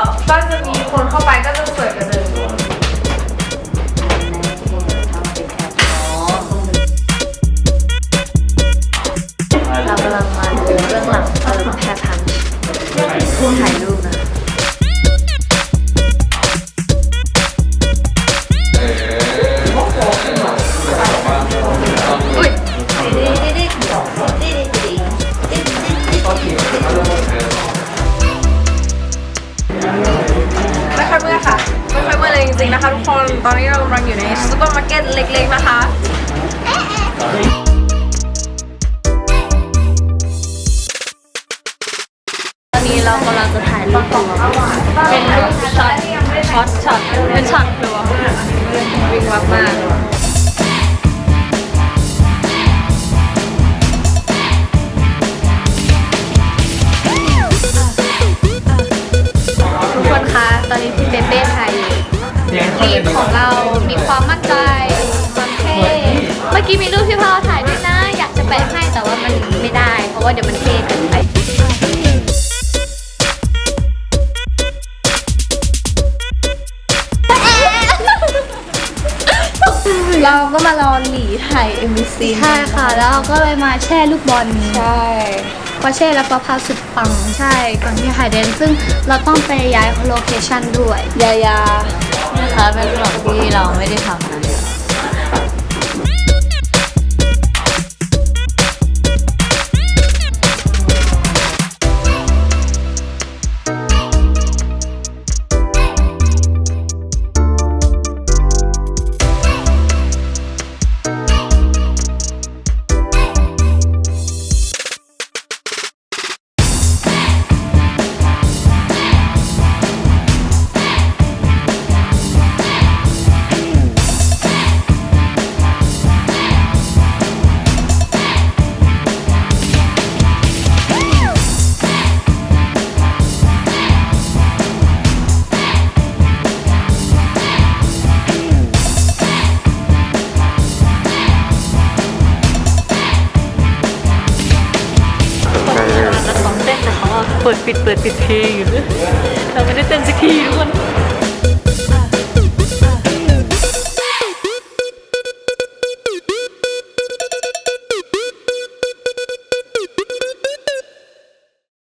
าก็จะมีคนเข้าไปก็จะสวยกว่าเดิมเรากำลังมาดูเรื่องหลัง องนะคะทุกคน ตอนนี้เรากำลังอยู่ในซูเปอร์มาร์เก็ตเล็ก ๆ นะคะตอนนี้เรากำลังจะถ่ายรูปตัวเป็นรูปช็อตช็อตช็อตเป็นช็อตตัววิ่งวับมากทุกคนคะ ตอนนี้พี่เป๊เป้ ถ่ายอยู่ลีดของเรา มีความมั่นใจความเท่เมื่อกี้มีรูปที่พ่อถ่ายด้วยนะ อยากจะแปะให้แต่ว่ามันไม่ได้ เพราะว่าเดี๋ยวมันเท่เกินไป เราก็มารอหลีถ่าย MVC ใช่ค่ะ แล้วเราก็เลยมาแช่ลูกบอลใช่พอแช่แล้วก็พาสุดปังใช่ ก่อนที่ถ่ายเดน ซึ่งเราต้องไปย้ายโลเคชั่นด้วยยายานะคะ เป็นบล็อกที่เราไม่ได้ทำนะ ปิดปิดเปิดปิดเพลงอยู่เราไม่ได้เต้นสักทีทุกคน